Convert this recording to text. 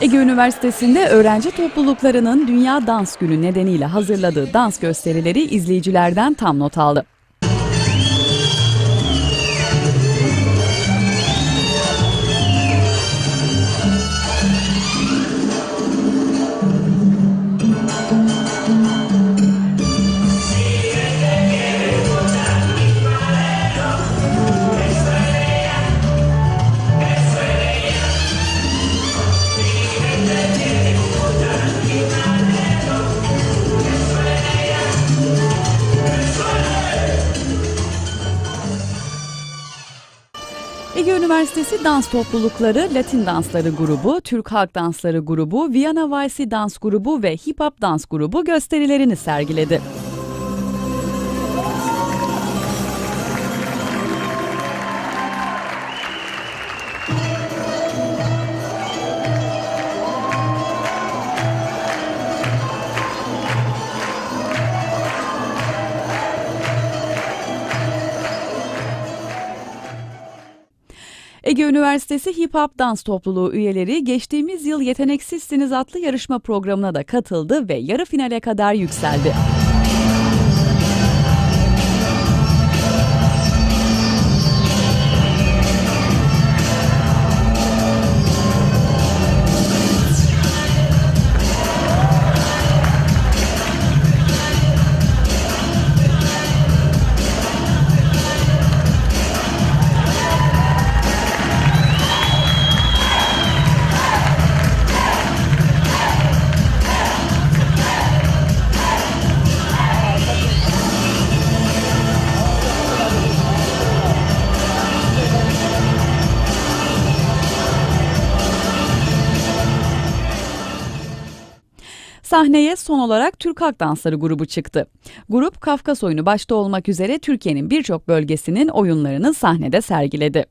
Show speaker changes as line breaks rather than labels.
Ege Üniversitesi'nde öğrenci topluluklarının Dünya Dans Günü nedeniyle hazırladığı dans gösterileri izleyicilerden tam not aldı. Ege Üniversitesi Dans Toplulukları, Latin Dansları Grubu, Türk Halk Dansları Grubu, Viyana Valsi Dans Grubu ve Hip Hop Dans Grubu gösterilerini sergiledi. Ege Üniversitesi Hip Hop Dans Topluluğu üyeleri geçtiğimiz yıl Yeteneksizsiniz adlı yarışma programına da katıldı ve yarı finale kadar yükseldi. Sahneye son olarak Türk Halk Dansları grubu çıktı. Grup Kafkas oyunu başta olmak üzere Türkiye'nin birçok bölgesinin oyunlarını sahnede sergiledi.